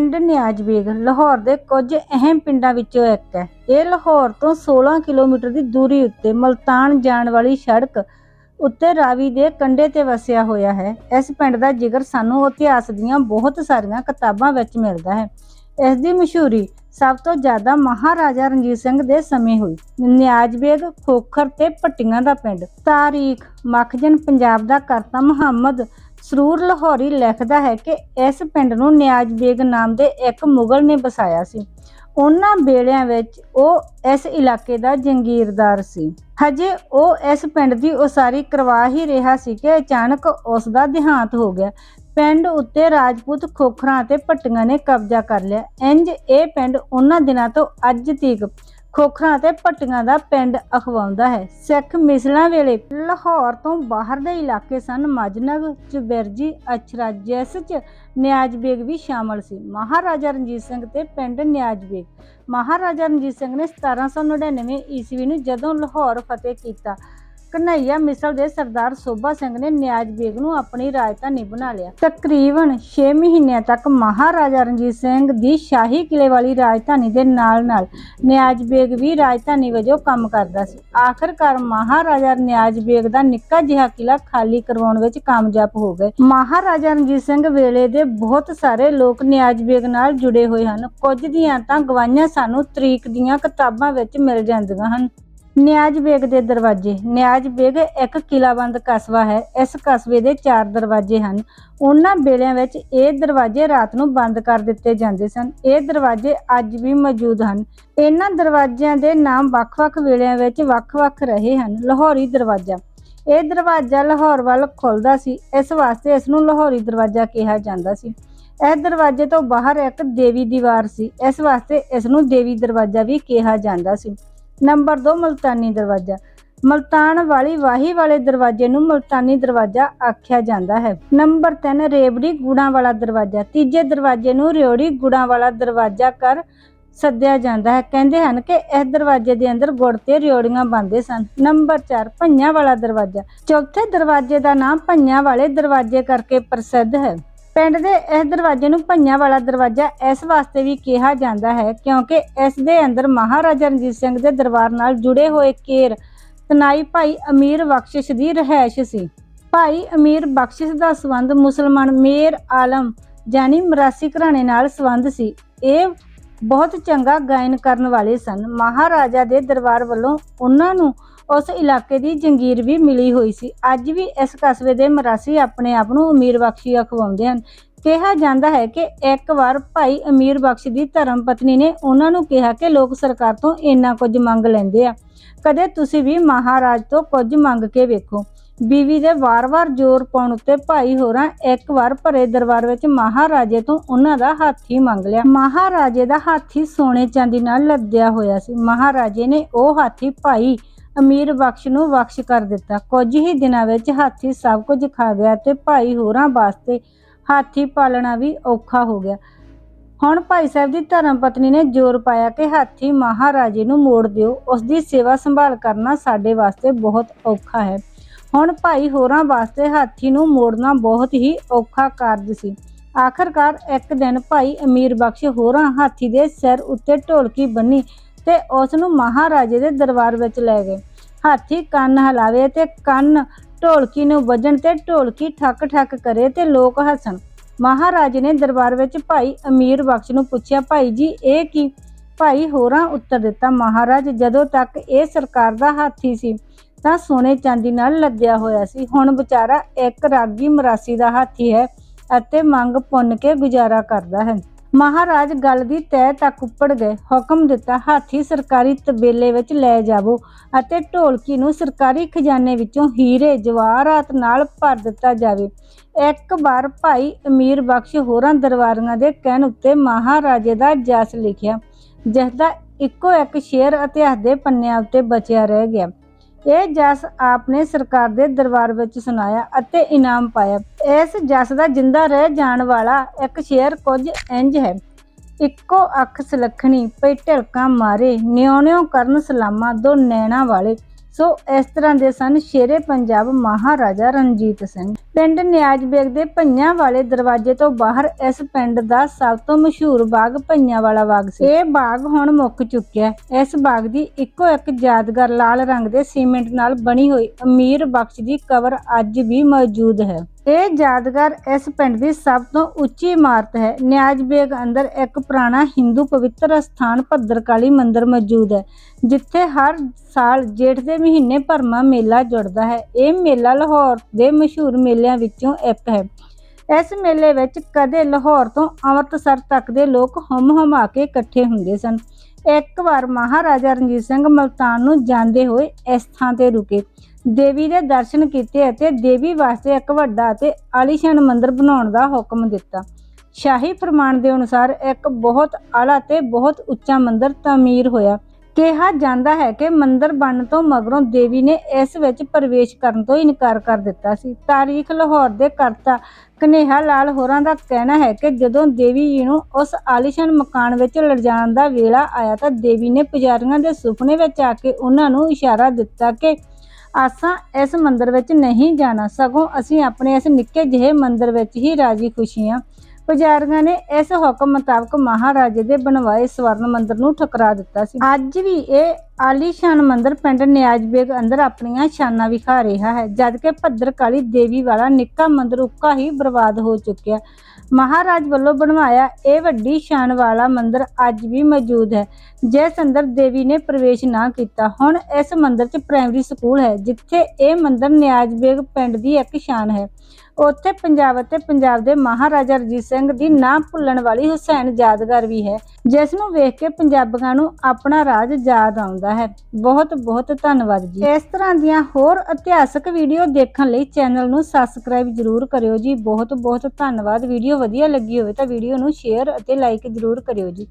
ਪਿੰਡ ਨਿਆਜ ਬੇਗ ਲਾਹੌਰ ਦੇ ਕੁਝ ਅਹਿਮ ਪਿੰਡਾਂ ਵਿੱਚੋਂ ਇੱਕ ਹੈ। ਇਹ ਲਾਹੌਰ ਤੋਂ 16 ਕਿਲੋਮੀਟਰ ਦੀ ਦੂਰੀ ਉੱਤੇ ਮਲਤਾਨ ਜਾਣ ਵਾਲੀ ਸੜਕ ਉੱਤੇ ਰਾਵੀ ਦੇ ਕੰਢੇ ਤੇ ਵਸਿਆ ਹੋਇਆ ਹੈ। ਇਸ ਪਿੰਡ ਦਾ ਜ਼ਿਕਰ ਸਾਨੂੰ ਇਤਿਹਾਸ ਦੀਆਂ ਬਹੁਤ ਸਾਰੀਆਂ ਕਿਤਾਬਾਂ ਵਿੱਚ ਮਿਲਦਾ ਹੈ। ਇਸ ਦੀ ਮਸ਼ਹੂਰੀ ਸਭ ਤੋਂ ਜ਼ਿਆਦਾ ਮਹਾਰਾਜਾ ਰਣਜੀਤ ਸਿੰਘ ਦੇ ਸਮੇਂ ਹੋਈ। ਨਿਆਜ ਖੋਖਰ ਤੇ ਪੱਟੀਆਂ ਦਾ ਪਿੰਡ। ਤਾਰੀਖ, ਮਖਜਨ ਪੰਜਾਬ ਦਾ ਕਰਤਾ ਮੁਹੰਮਦ ਸਰੂਰ ਲਾਹੌਰੀ ਲਿਖਦਾ ਹੈ ਕਿ ਇਸ ਪਿੰਡ ਨੂੰ ਨਿਆਜ ਬੇਗ ਨਾਮ ਦੇ ਇੱਕ ਮੁਗਲ ਨੇ ਬਸਾਇਆ ਸੀ। ਉਹਨਾਂ ਵੇਲਿਆਂ ਵਿੱਚ ਉਹ ਇਸ ਇਲਾਕੇ ਦਾ ਜੰਗੀਰਦਾਰ ਸੀ। ਹਜੇ ਉਹ ਇਸ ਪਿੰਡ ਦੀ ਉਸਾਰੀ ਕਰਵਾ ਹੀ ਰਿਹਾ ਸੀ ਕਿ ਅਚਾਨਕ ਉਸ ਦਾ ਦੇਹਾਂਤ ਹੋ ਗਿਆ। ਪਿੰਡ ਉੱਤੇ ਰਾਜਪੂਤ ਖੋਖਰਾਂ ਅਤੇ ਪੱਟੀਆਂ ਨੇ ਕਬਜ਼ਾ ਕਰ ਲਿਆ। ਇੰਜ ਇਹ ਪਿੰਡ ਉਹਨਾਂ ਦਿਨਾਂ ਤੋਂ ਅੱਜ ਤੀਕ ਖੋਖਰਾਂ ਤੇ ਪੱਟੀਆਂ ਦਾ ਪਿੰਡ ਅਖਵਾਉਂਦਾ ਹੈ। ਸਿੱਖ ਮਿਸਲਾਂ ਵੇਲੇ ਲਾਹੌਰ ਤੋਂ ਬਾਹਰ ਦੇ ਇਲਾਕੇ ਸਨ। ਮਜਨਗ, ਚਬਿਰਜੀ ਅਛਰਾ ਜਿਸ ਚ ਨਿਆਜ ਬੇਗ ਵੀ ਸ਼ਾਮਲ ਸੀ। ਮਹਾਰਾਜਾ ਰਣਜੀਤ ਸਿੰਘ ਤੇ ਪਿੰਡ ਨਿਆਜ ਬੇਗ ਮਹਾਰਾਜਾ ਰਣਜੀਤ ਸਿੰਘ ਨੇ 1799 ਈਸਵੀ ਨੂੰ ਜਦੋਂ ਲਾਹੌਰ ਫਤਿਹ ਕੀਤਾ ਕਨਈਆ ਮਿਸਲ ਦੇ ਸਰਦਾਰ ਸੋਭਾ ਸਿੰਘ ਨੇ ਨਿਆਜ ਬੇਗ ਨੂੰ ਆਪਣੀ ਰਾਜਧਾਨੀ ਬਣਾ ਲਿਆ। ਤਕਰੀਬਨ 6 ਮਹੀਨਿਆਂ ਤੱਕ ਮਹਾਰਾਜਾ ਰਣਜੀਤ ਸਿੰਘ ਦੀ ਸ਼ਾਹੀ ਕਿਲੇ ਵਾਲੀ ਰਾਜਧਾਨੀ ਦੇ ਨਾਲ-ਨਾਲ ਨਿਆਜ ਬੇਗ ਵੀ ਰਾਜਧਾਨੀ ਵਜੋਂ ਕੰਮ ਕਰਦਾ ਸੀ। ਆਖਰਕਾਰ ਮਹਾਰਾਜਾ ਨਿਆਜ ਬੇਗ ਦਾ ਨਿੱਕਾ ਜਿਹਾ ਕਿਲਾ ਖਾਲੀ ਕਰਵਾਉਣ ਵਿੱਚ ਕਾਮਯਾਬ ਹੋ ਗਏ। ਮਹਾਰਾਜਾ ਰਣਜੀਤ ਸਿੰਘ ਵੇਲੇ ਦੇ ਬਹੁਤ ਸਾਰੇ ਲੋਕ ਨਿਆਜ ਬੇਗ ਨਾਲ ਜੁੜੇ ਹੋਏ ਹਨ। ਕੁਝ ਦੀਆਂ ਤਾਂ ਗਵਾਹੀਆਂ ਸਾਨੂੰ ਤਰੀਕ ਦੀਆਂ ਕਿਤਾਬਾਂ ਵਿੱਚ ਮਿਲ ਜਾਂਦੀਆਂ ਹਨ। ਨਿਆਜ ਬੇਗ ਦੇ ਦਰਵਾਜ਼ੇ। ਨਿਆਜ ਬੇਗ ਇੱਕ ਕਿਲਾਬੰਦ ਕਸਬਾ ਹੈ। ਇਸ ਕਸਬੇ ਦੇ ਚਾਰ ਦਰਵਾਜ਼ੇ ਹਨ। ਉਹਨਾਂ ਵੇਲਿਆਂ ਵਿੱਚ ਇਹ ਦਰਵਾਜ਼ੇ ਰਾਤ ਨੂੰ ਬੰਦ ਕਰ ਦਿੱਤੇ ਜਾਂਦੇ ਸਨ। ਇਹ ਦਰਵਾਜ਼ੇ ਅੱਜ ਵੀ ਮੌਜੂਦ ਹਨ। ਇਹਨਾਂ ਦਰਵਾਜ਼ਿਆਂ ਦੇ ਨਾਮ ਵੱਖ-ਵੱਖ ਵੇਲਿਆਂ ਵਿੱਚ ਵੱਖ-ਵੱਖ ਰਹੇ ਹਨ। ਲਾਹੌਰੀ ਦਰਵਾਜ਼ਾ। ਇਹ ਦਰਵਾਜ਼ਾ ਲਾਹੌਰ ਵੱਲ ਖੁੱਲਦਾ ਸੀ। ਇਸ ਵਾਸਤੇ ਇਸ ਨੂੰ ਲਾਹੌਰੀ ਦਰਵਾਜ਼ਾ ਕਿਹਾ ਜਾਂਦਾ ਸੀ। ਇਹ ਦਰਵਾਜ਼ੇ ਤੋਂ ਬਾਹਰ ਇੱਕ ਦੇਵੀ ਦੀਵਾਰ ਸੀ। ਇਸ ਵਾਸਤੇ ਇਸ ਨੂੰ ਦੇਵੀ ਦਰਵਾਜ਼ਾ ਵੀ ਕਿਹਾ ਜਾਂਦਾ ਸੀ। ਨੰਬਰ 2 ਮਲਤਾਨੀ ਦਰਵਾਜ਼ਾ। ਮਲਤਾਨ ਵਾਲੀ ਵਾਹੀ ਵਾਲੇ ਦਰਵਾਜ਼ੇ ਨੂੰ ਮਲਤਾਨੀ ਦਰਵਾਜ਼ਾ ਆਖਿਆ ਜਾਂਦਾ ਹੈ। ਨੰਬਰ 3 ਰੇਵੜੀ ਗੁੜਾਂ ਵਾਲਾ ਦਰਵਾਜ਼ਾ। ਤੀਜੇ ਦਰਵਾਜ਼ੇ ਨੂੰ ਰਿਓੜੀ ਗੁੜਾਂ ਵਾਲਾ ਦਰਵਾਜ਼ਾ ਕਰ ਸੱਦਿਆ ਜਾਂਦਾ ਹੈ। ਕਹਿੰਦੇ ਹਨ ਕਿ ਇਸ ਦਰਵਾਜ਼ੇ ਦੇ ਅੰਦਰ ਗੁੜ ਤੇ ਰਿਓੜੀਆਂ ਬੰਦੇ ਸਨ। ਨੰਬਰ 4 ਭਈਆਂ ਵਾਲਾ ਦਰਵਾਜ਼ਾ। ਚੌਥੇ ਦਰਵਾਜ਼ੇ ਦਾ ਨਾਮ ਭਈਆਂ ਵਾਲੇ ਦਰਵਾਜ਼ੇ ਕਰਕੇ ਪ੍ਰਸਿੱਧ ਹੈ। ਪਿੰਡ ਦੇ ਇਸ ਦਰਵਾਜ਼ੇ ਨੂੰ ਭਈਆਂ ਵਾਲਾ ਦਰਵਾਜ਼ਾ ਇਸ ਵਾਸਤੇ ਵੀ ਕਿਹਾ ਜਾਂਦਾ ਹੈ ਕਿਉਂਕਿ ਇਸ ਦੇ ਅੰਦਰ ਮਹਾਰਾਜਾ ਰਣਜੀਤ ਸਿੰਘ ਦੇ ਦਰਬਾਰ ਨਾਲ ਜੁੜੇ ਹੋਏ ਕੇਰ, ਤਨਾਈ ਭਾਈ ਅਮੀਰ ਬਖਸ਼ਿਸ਼ ਦੀ ਰਹਿائش ਸੀ। ਭਾਈ ਅਮੀਰ ਬਖਸ਼ਿਸ਼ ਦਾ ਸਬੰਧ ਮੁਸਲਮਾਨ ਮੇਰ ਆਲਮ ਯਾਨੀ ਮਰਾਸੀ ਘਰਾਣੇ ਨਾਲ ਸਬੰਧ ਸੀ। ਇਹ ਬਹੁਤ ਚੰਗਾ ਗਾਇਨ ਕਰਨ ਵਾਲੇ ਸਨ। ਮਹਾਰਾਜਾ ਦੇ ਦਰਬਾਰ ਵੱਲੋਂ ਉਹਨਾਂ ਨੂੰ ਉਸ ਇਲਾਕੇ ਦੀ ਜੰਗੀਰ ਵੀ ਮਿਲੀ ਹੋਈ ਸੀ। ਅੱਜ ਵੀ ਇਸ ਕਸਬੇ ਦੇ ਮਰਾਸੀ ਆਪਣੇ ਆਪ ਨੂੰ ਅਮੀਰ ਬਖਸ਼ੀ ਅਖਵਾਉਂਦੇ ਹਨ। ਕਿਹਾ ਜਾਂਦਾ ਹੈ ਕਿ ਇੱਕ ਵਾਰ ਭਾਈ ਅਮੀਰ ਬਖਸ਼ ਦੀ ਧਰਮ ਪਤਨੀ ਨੇ ਉਹਨਾਂ ਨੂੰ ਕਿਹਾ ਕਿ ਲੋਕ ਸਰਕਾਰ ਤੋਂ ਇੰਨਾ ਕੁਝ ਮੰਗ ਲੈਂਦੇ ਆ। ਕਦੇ ਤੁਸੀਂ ਵੀ ਮਹਾਰਾਜ ਤੋਂ ਕੁਝ ਮੰਗ ਕੇ ਵੇਖੋ। ਬੀਵੀ ਦੇ ਵਾਰ-ਵਾਰ ਜ਼ੋਰ ਪਾਉਣ ਉੱਤੇ ਭਾਈ ਹੋਰਾਂ ਇੱਕ ਵਾਰ ਭਰੇ ਦਰਬਾਰ ਵਿੱਚ ਮਹਾਰਾਜੇ ਤੋਂ ਉਹਨਾਂ ਦਾ ਹਾਥੀ ਮੰਗ ਲਿਆ। ਮਹਾਰਾਜੇ ਦਾ ਹਾਥੀ ਸੋਨੇ ਚਾਂਦੀ ਨਾਲ ਲੱਦਿਆ ਹੋਇਆ ਸੀ। ਮਹਾਰਾਜੇ ਨੇ ਉਹ ਹਾਥੀ ਭਾਈ ਅਮੀਰ ਬਖਸ਼ ਨੂੰ ਬਖਸ਼ ਕਰ ਦਿੱਤਾ। ਕੁਝ ਹੀ ਦਿਨਾਂ ਵਿੱਚ ਹਾਥੀ ਸਭ ਕੁਝ ਖਾ ਗਿਆ ਤੇ ਭਾਈ ਹੋਰਾਂ ਵਾਸਤੇ ਹਾਥੀ ਪਾਲਣਾ ਵੀ ਔਖਾ ਹੋ ਗਿਆ। ਹੁਣ ਭਾਈ ਸਾਹਿਬ ਦੀ ਧਰਮ ਪਤਨੀ ਨੇ ਜ਼ੋਰ ਪਾਇਆ ਕਿ ਹਾਥੀ ਮਹਾਰਾਜੇ ਨੂੰ ਮੋੜ ਦਿਓ। ਉਸ ਦੀ ਸੇਵਾ ਸੰਭਾਲ ਕਰਨਾ ਸਾਡੇ ਵਾਸਤੇ ਬਹੁਤ ਔਖਾ ਹੈ। ਹੁਣ ਭਾਈ ਹੋਰਾਂ ਵਾਸਤੇ ਹਾਥੀ ਨੂੰ ਮੋੜਨਾ ਬਹੁਤ ਹੀ ਔਖਾ ਕਾਰਜ ਸੀ। ਆਖਰਕਾਰ ਇੱਕ ਦਿਨ ਭਾਈ ਅਮੀਰ ਬਖਸ਼ ਹੋਰਾਂ ਹਾਥੀ ਦੇ ਸਿਰ ਉੱਤੇ ਢੋਲਕੀ ਬੰਨੀ ਤੇ ਉਸ ਨੂੰ ਮਹਾਰਾਜੇ ਦੇ ਦਰਬਾਰ ਵਿੱਚ ਲੈ ਗਏ। ਹਾਥੀ ਕੰਨ ਹਿਲਾਵੇ ਤੇ ਕੰਨ ਢੋਲਕੀ ਨੂੰ ਵੱਜਣ ਤੇ ਢੋਲਕੀ ਠੱਕ ਠੱਕ ਕਰੇ ਤੇ ਲੋਕ ਹੱਸਣ। ਮਹਾਰਾਜੇ ਨੇ ਦਰਬਾਰ ਵਿੱਚ ਭਾਈ ਅਮੀਰ ਬਖਸ਼ ਨੂੰ ਪੁੱਛਿਆ, ਭਾਈ ਜੀ, ਇਹ ਕੀ? ਭਾਈ ਹੋਰਾਂ ਉੱਤਰ ਦਿੱਤਾ, ਮਹਾਰਾਜ, ਜਦੋਂ ਤੱਕ ਇਹ ਸਰਕਾਰ ਦਾ ਹਾਥੀ ਸੀ, ਤਾਂ ਸੋਨੇ ਚਾਂਦੀ ਨਾਲ ਲੱਦਿਆ ਹੋਇਆ ਸੀ। ਹੁਣ ਵਿਚਾਰਾ ਇੱਕ ਰਾਗੀ ਮਰਾਸੀ ਦਾ ਹਾਥੀ ਹੈ ਅਤੇ ਮੰਗ ਪੁੰਨ ਕੇ ਗੁਜ਼ਾਰਾ ਕਰਦਾ ਹੈ। ਮਹਾਰਾਜ ਗੱਲ ਦੀ ਤਹਿ ਤੱਕ ਉੱਪੜ ਗਏ। ਹੁਕਮ ਦਿੱਤਾ, ਹਾਥੀ ਸਰਕਾਰੀ ਤਬੇਲੇ ਵਿੱਚ ਲੈ ਜਾਵੋ ਅਤੇ ਢੋਲਕੀ ਨੂੰ ਸਰਕਾਰੀ ਖਜ਼ਾਨੇ ਵਿੱਚੋਂ ਹੀਰੇ ਜਵਾਹਰਾਤ ਨਾਲ ਭਰ ਦਿੱਤਾ ਜਾਵੇ। ਇੱਕ ਵਾਰ ਭਾਈ ਅਮੀਰ ਬਖਸ਼ ਹੋਰਾਂ ਦਰਬਾਰੀਆਂ ਦੇ ਕਹਿਣ ਉੱਤੇ ਮਹਾਰਾਜੇ ਦਾ ਜਸ ਲਿਖਿਆ। ਜਿਸ ਦਾ ਇੱਕੋ ਇੱਕ ਸ਼ੇਰ ਇਤਿਹਾਸ ਦੇ ਪੰਨਿਆਂ ਉੱਤੇ ਬਚਿਆ ਰਹਿ ਗਿਆ। ਇਹ ਜਸ ਆਪਨੇ ਸਰਕਾਰ ਦੇ ਦਰਬਾਰ ਵਿੱਚ ਸੁਣਾਇਆ ਅਤੇ ਇਨਾਮ ਪਾਇਆ। ਇਸ ਜਸ ਦਾ ਜਿੰਦਾ ਰਹਿ ਜਾਣ ਵਾਲਾ ਇੱਕ ਸ਼ੇਰ ਕੁਝ ਇੰਜ ਹੈ। ਇੱਕੋ ਅੱਖ ਸਲਖਣੀ, ਪਈ ਢਲਕਾਂ ਮਾਰੇ ਨਿਉ ਕਰਨ ਸਲਾਮਾਂ ਦੋ ਨੈਣਾ ਵਾਲੇ। ਸੋ ਇਸ ਤਰ੍ਹਾਂ ਦੇ ਸਨ ਸ਼ੇਰੇ ਪੰਜਾਬ ਮਹਾਰਾਜਾ ਰਣਜੀਤ ਸਿੰਘ। ਪਿੰਡ ਨਿਆਜ਼ ਬੇਗ ਦੇ ਭਈਆਂ ਵਾਲੇ ਦਰਵਾਜ਼ੇ ਤੋਂ ਬਾਹਰ ਇਸ ਪਿੰਡ ਦਾ ਸਭ ਤੋਂ ਮਸ਼ਹੂਰ ਬਾਗ ਭਈਆਂ ਵਾਲਾ ਬਾਗ ਸੀ। ਇਹ ਬਾਗ ਹੁਣ ਮੁੱਕ ਚੁੱਕਿਆ ਇਸ ਬਾਗ ਦੀ ਇੱਕੋ ਇੱਕ ਯਾਦਗਾਰ ਲਾਲ ਰੰਗ ਦੇ ਸੀਮੈਂਟ ਨਾਲ ਬਣੀ ਹੋਈ ਅਮੀਰ ਬਖਸ਼ ਦੀ ਕਬਰ ਅੱਜ ਵੀ ਮੌਜੂਦ ਹੈ। ਇਹ ਯਾਦਗਾਰ ਇਸ ਪਿੰਡ ਦੀ ਸਭ ਤੋਂ ਉੱਚੀ ਇਮਾਰਤ ਹੈ। ਨਿਆਜ਼ ਬੇਗ ਅੰਦਰ ਇੱਕ ਪੁਰਾਣਾ ਹਿੰਦੂ ਪਵਿੱਤਰ ਸਥਾਨ ਭੱਦਰਕਾਲੀ ਮੰਦਿਰ ਮੌਜੂਦ ਹੈ, ਜਿੱਥੇ ਹਰ ਸਾਲ ਜੇਠ ਦੇ ਮਹੀਨੇ ਭਰਮਾ ਮੇਲਾ ਜੁੜਦਾ ਹੈ। ਇਹ ਮੇਲਾ ਲਾਹੌਰ ਦੇ ਮਸ਼ਹੂਰ ਮੇਲਿਆਂ ਵਿੱਚੋਂ ਇੱਕ ਹੈ। ਇਸ ਮੇਲੇ ਵਿੱਚ ਕਦੇ ਲਾਹੌਰ ਤੋਂ ਅੰਮ੍ਰਿਤਸਰ ਤੱਕ ਦੇ ਲੋਕ ਹਮ ਹਮਾ ਕੇ ਇਕੱਠੇ ਹੁੰਦੇ ਸਨ। ਇੱਕ ਵਾਰ ਮਹਾਰਾਜਾ ਰਣਜੀਤ ਸਿੰਘ ਮਲਤਾਨ ਨੂੰ ਜਾਂਦੇ ਹੋਏ ਇਸ ਥਾਂ ਤੇ ਰੁਕੇ। ਦੇਵੀ ਦੇ ਦਰਸ਼ਨ ਕੀਤੇ ਅਤੇ ਦੇਵੀ ਵਾਸਤੇ ਇੱਕ ਵੱਡਾ ਅਤੇ ਆਲੀਸ਼ਾਨ ਮੰਦਿਰ ਬਣਾਉਣ ਦਾ ਹੁਕਮ ਦਿੱਤਾ। ਸ਼ਾਹੀ ਫਰਮਾਨ ਦੇ ਅਨੁਸਾਰ ਇੱਕ ਬਹੁਤ ਆਲਾ ਤੇ ਬਹੁਤ ਉੱਚਾ ਮੰਦਿਰ ਤਾਮੀਰ ਹੋਇਆ। ਕਿਹਾ ਜਾਂਦਾ ਹੈ ਕਿ ਮੰਦਿਰ ਬਣਨ ਤੋਂ ਮਗਰੋਂ ਦੇਵੀ ਨੇ ਇਸ ਵਿੱਚ ਪ੍ਰਵੇਸ਼ ਕਰਨ ਤੋਂ ਇਨਕਾਰ ਕਰ ਦਿੱਤਾ ਸੀ। ਤਾਰੀਖ ਲਾਹੌਰ ਦੇ ਕਰਤਾ ਕਨੇਹਾ ਲਾਲ ਹੋਰਾਂ ਦਾ ਕਹਿਣਾ ਹੈ ਕਿ ਜਦੋਂ ਦੇਵੀ ਜੀ ਨੂੰ ਉਸ ਆਲੀਸ਼ਾਨ ਮਕਾਨ ਵਿੱਚ ਲਿਜਾਣ ਦਾ ਵੇਲਾ ਆਇਆ ਤਾਂ ਦੇਵੀ ਨੇ ਪੁਜਾਰੀਆਂ ਦੇ ਸੁਪਨੇ ਵਿੱਚ ਆ ਕੇ ਉਹਨਾਂ ਨੂੰ ਇਸ਼ਾਰਾ ਦਿੱਤਾ ਕਿ ਆਸਾਂ ਇਸ ਮੰਦਰ ਵਿੱਚ ਨਹੀਂ ਜਾਣਾ। ਸਗੋਂ ਅਸੀਂ ਆਪਣੇ ਇਸ ਨਿੱਕੇ ਜਿਹੇ ਮੰਦਰ ਵਿੱਚ ਹੀ ਰਾਜੀ ਖੁਸ਼ੀਆਂ ਪੁਜਾਰੀਆਂ ਨੇ ਇਸ ਹੁਕਮ ਮੁਤਾਬਕ ਮਹਾਰਾਜੇ ਦੇ ਬਣਵਾਏ ਸਵਰਨ ਮੰਦਿਰ ਨੂੰ ਠੁਕਰਾ ਦਿੱਤਾ ਸੀ। ਅੱਜ ਵੀ ਇਹ ਆਲੀਸ਼ਾਨ ਮੰਦਿਰ ਪਿੰਡ ਨਿਆਜਬੇਗ ਅੰਦਰ ਆਪਣੀਆਂ ਸ਼ਾਨਾਂ ਵਿਖਾ ਰਿਹਾ ਹੈ, ਜਦਕਿ ਭੱਦਰਕਾਲੀ ਦੇਵੀ ਵਾਲਾ ਨਿੱਕਾ ਮੰਦਿਰ ਉੱਕਾ ਹੀ ਬਰਬਾਦ ਹੋ ਚੁੱਕਿਆ। ਮਹਾਰਾਜ ਵੱਲੋਂ ਬਣਵਾਇਆ ਇਹ ਵੱਡੀ ਸ਼ਾਨ ਵਾਲਾ ਮੰਦਿਰ ਅੱਜ ਵੀ ਮੌਜੂਦ ਹੈ, ਜਿਸ ਅੰਦਰ ਦੇਵੀ ਨੇ ਪ੍ਰਵੇਸ਼ ਨਾ ਕੀਤਾ। ਹੁਣ ਇਸ ਮੰਦਿਰ 'ਚ ਪ੍ਰਾਇਮਰੀ ਸਕੂਲ ਹੈ, ਜਿੱਥੇ ਇਹ ਮੰਦਿਰ ਨਿਆਜਬੇਗ ਪਿੰਡ ਦੀ ਇੱਕ ਸ਼ਾਨ ਹੈ। ਉੱਥੇ ਪੰਜਾਬ ਅਤੇ ਪੰਜਾਬ ਦੇ ਮਹਾਰਾਜਾ ਰਣਜੀਤ ਸਿੰਘ ਦੀ ਨਾ ਭੁੱਲਣ ਵਾਲੀ ਹੁਸੈਨ ਯਾਦਗਾਰ ਵੀ ਹੈ, ਜਿਸ ਨੂੰ ਵੇਖ ਕੇ ਪੰਜਾਬੀਆਂ ਨੂੰ ਆਪਣਾ ਰਾਜ ਯਾਦ ਆਉਂਦਾ ਹੈ। ਬਹੁਤ ਬਹੁਤ ਧੰਨਵਾਦ ਜੀ। ਇਸ ਤਰ੍ਹਾਂ ਦੀਆਂ ਹੋਰ ਇਤਿਹਾਸਕ ਵੀਡੀਓ ਦੇਖਣ ਲਈ ਚੈਨਲ ਨੂੰ ਸਬਸਕ੍ਰਾਈਬ ਜਰੂਰ ਕਰਿਓ ਜੀ। ਬਹੁਤ ਬਹੁਤ ਧੰਨਵਾਦ। ਵੀਡੀਓ ਵਧੀਆ ਲੱਗੀ ਹੋਵੇ ਤਾਂ ਵੀਡੀਓ ਨੂੰ ਸ਼ੇਅਰ ਅਤੇ ਲਾਈਕ ਜਰੂਰ ਕਰਿਓ ਜੀ।